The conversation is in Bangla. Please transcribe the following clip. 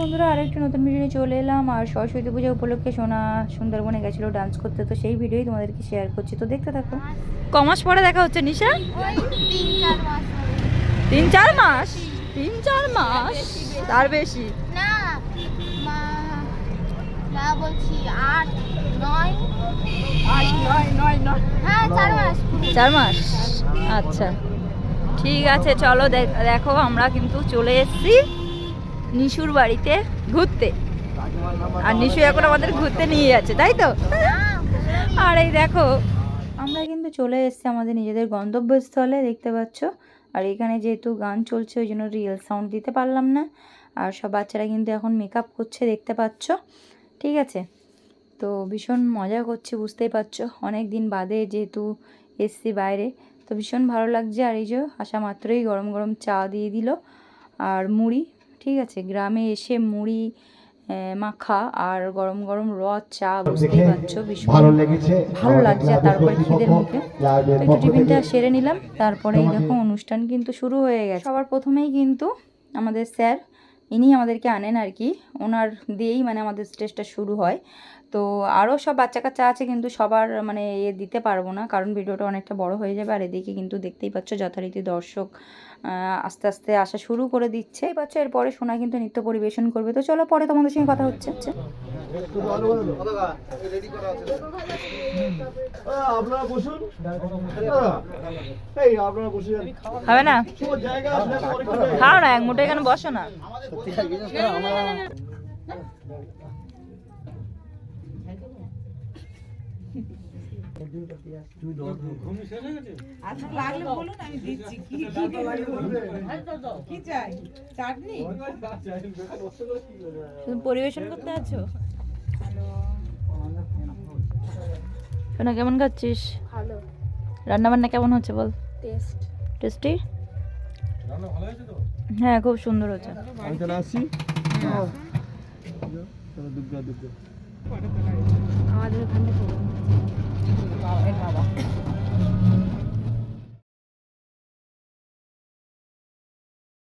বন্ধুরা আরেকটি নতুন ভিডিও নিয়ে চলে এলাম আর সরস্বতী পূজা উপলক্ষে সোনা সুন্দরবনে গেছিল ডান্স করতে। তো সেই ভিডিওই তোমাদেরকে শেয়ার করছি। তো দেখতে থাকো। কমাস পরে দেখা হচ্ছে নিশা? তিন চার মাস? তিন চার মাস? তার বেশি? না মা না বলছি আট নয়। হ্যাঁ চার মাস। চার মাস? আচ্ছা। ঠিক আছে, চলো দেখ- আমরা কিন্তু চলে এসেছি নিশুর বাড়িতে ঘুরতে। আর নিশু এখন আমাদের ঘুরতে নিয়ে যাচ্ছে, তাই তো? আর এই দেখো, আমরা কিন্তু চলে এসেছি আমাদের নিজেদের গন্তব্যস্থলে, দেখতে পাচ্ছ? আর এখানে যেহেতু গান চলছে, ওই জন্য রিয়েল সাউন্ড দিতে পারলাম না। আর সব বাচ্চারা কিন্তু এখন মেকআপ করছে, দেখতে পাচ্ছ? ঠিক আছে? তো ভীষণ মজা করছে, বুঝতেই পারছ? অনেক দিন বাদে যেহেতু এসছি বাইরে। তো ভীষণ ভালো লাগছে। আর এই যে আসা মাত্রই গরম গরম চা দিয়ে দিল আর মুড়ি ঠিক আছে? গ্রামে এসে মুড়ি মাখা আর গরম গরম র চা বুঝতেই পারছ ভীষণ ভালো লাগছে। আর তারপরে খিদের মুখে। একটু টিফিনটা সেরে নিলাম। তারপরে এই দেখো অনুষ্ঠান কিন্তু শুরু হয়ে গেছে। সবার প্রথমেই কিন্তু আমাদের স্যার ইনি আমাদেরকে আনেন আর কি। ওনার দিয়েই মানে আমাদের স্টেজটা শুরু হয়। তো আরও সব বাচ্চা কাচ্চা আছে কিন্তু সবার মানে এ দিতে পারব না, কারণ ভিডিওটা অনেকটা বড় হয়ে যাবে। আর এদিকে কিন্তু দেখতেই পাচ্ছ যথারীতি দর্শক আস্তে আস্তে আসা শুরু করে দিচ্ছে। এই পাচ্ছ এরপরে সোনা কিন্তু নৃত্য পরিবেশন করবে। তো চলো পরে তোমাদের সঙ্গে কথা হচ্ছে। আপনারা বসুন এই আপনারা বসে যান হবে না? খাও না এক মুঠো এখানে বসো না। তুমি পরিবেশন করতে আছো? শোনা কেমন খাচ্ছিস? ভালো। রান্নাবান্না কেমন হচ্ছে বল? টেস্ট। টেস্টি? হ্যাঁ খুব সুন্দর হচ্ছে। আমি তাহলে আসি? হ্যাঁ। দুগ্গা আমাদের ওখানে